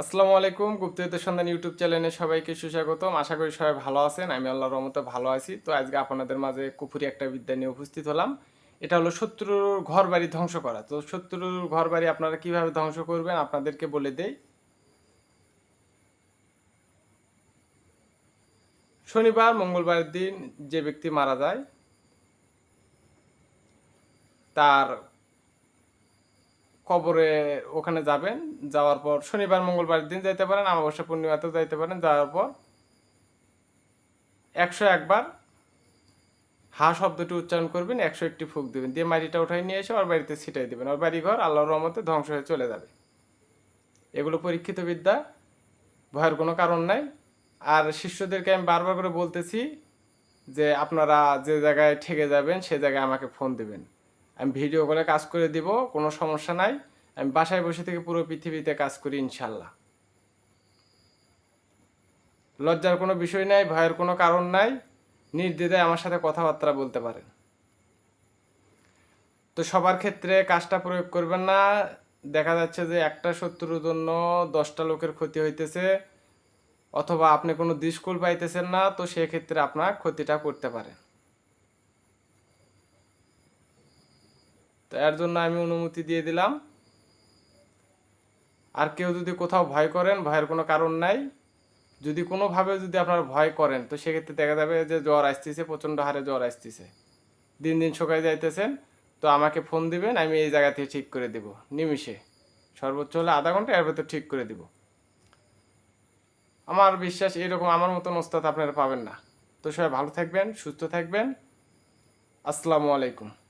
আসসালামু আলাইকুম গুপ্তহিতের সন্ধান ইউটিউব চ্যানেলে সবাইকে সুস্বাগতম। আশা করি সবাই ভালো আছেন, আমি আল্লাহ রহমতে ভালো আছি। তো আজকে আপনাদের মাঝে কুফুরি একটা বিদ্যা নিয়ে উপস্থিত হলাম। এটা হলো শত্রুর ঘর বাড়ি ধ্বংস করা। তো শত্রুর ঘর বাড়ি আপনারা কীভাবে ধ্বংস করবেন আপনাদেরকে বলে দেই। শনিবার মঙ্গলবারের দিন যে ব্যক্তি মারা যায়, তার কবরে ওখানে যাবেন, যাওয়ার পর শনিবার মঙ্গলবার দিন যাইতে পারেন, অমাবস্যা পূর্ণিমাতেও যাইতে পারেন, যাওয়ার পর একশো একবার হা শব্দটি উচ্চারণ করবেন, একশো একটি ফুক দেবেন, দিয়ে মাটিটা উঠাই নিয়ে এসে ওর বাড়িতে ছিটাই দেবেন, ওর বাড়ি ঘর আল্লাহর রহমতে ধ্বংস হয়ে চলে যাবে। এগুলো পরীক্ষিত বিদ্যা, ভয়ের কোনো কারণ নাই। আর শিষ্যদেরকে আমি বারবার করে বলতেছি যে আপনারা যে জায়গায় ঠেকে যাবেন, সে জায়গায় আমাকে ফোন দেবেন। আমি ভিডিও কলে কাজ করে দিব, কোনো সমস্যা নাই। আমি বাসায় বসে থেকে পুরো পৃথিবীতে কাজ করি ইনশাল্লাহ। লজ্জার কোনো বিষয় নাই, ভয়ের কোনো কারণ নাই, নির্দ্বিধায় আমার সাথে কথাবার্তা বলতে পারেন। তো সবার ক্ষেত্রে কাজটা প্রয়োগ করবেন না। দেখা যাচ্ছে যে একটা শত্রুর জন্য দশটা লোকের ক্ষতি হইতেছে, অথবা আপনি কোনো দিস্কুল পাইতেছেন না, তো সেক্ষেত্রে আপনার ক্ষতিটা করতে পারেন। এর জন্য আমি অনুমতি দিয়ে দিলাম। আর কেউ যদি কোথাও ভয় করেন, ভয়ের কোনো কারণ নাই। যদি কোনোভাবে যদি আপনার ভয় করেন, তো সেক্ষেত্রে দেখা যাবে যে জ্বর আসতেছে, প্রচণ্ড হারে জ্বর আসতেছে। দিন দিন শুকায় যাইতেছেন, তো আমাকে ফোন দিবেন, আমি এই জায়গা থেকে ঠিক করে দেব। নিমিষে। সর্বোচ্চ হলে আধা ঘণ্টা, এর ভেতর ঠিক করে দিব। আমার বিশ্বাস এরকম আমার মতন ওস্তাদ আপনারা পাবেন না। তো সবাই ভালো থাকবেন, সুস্থ থাকবেন। আসসালামু আলাইকুম।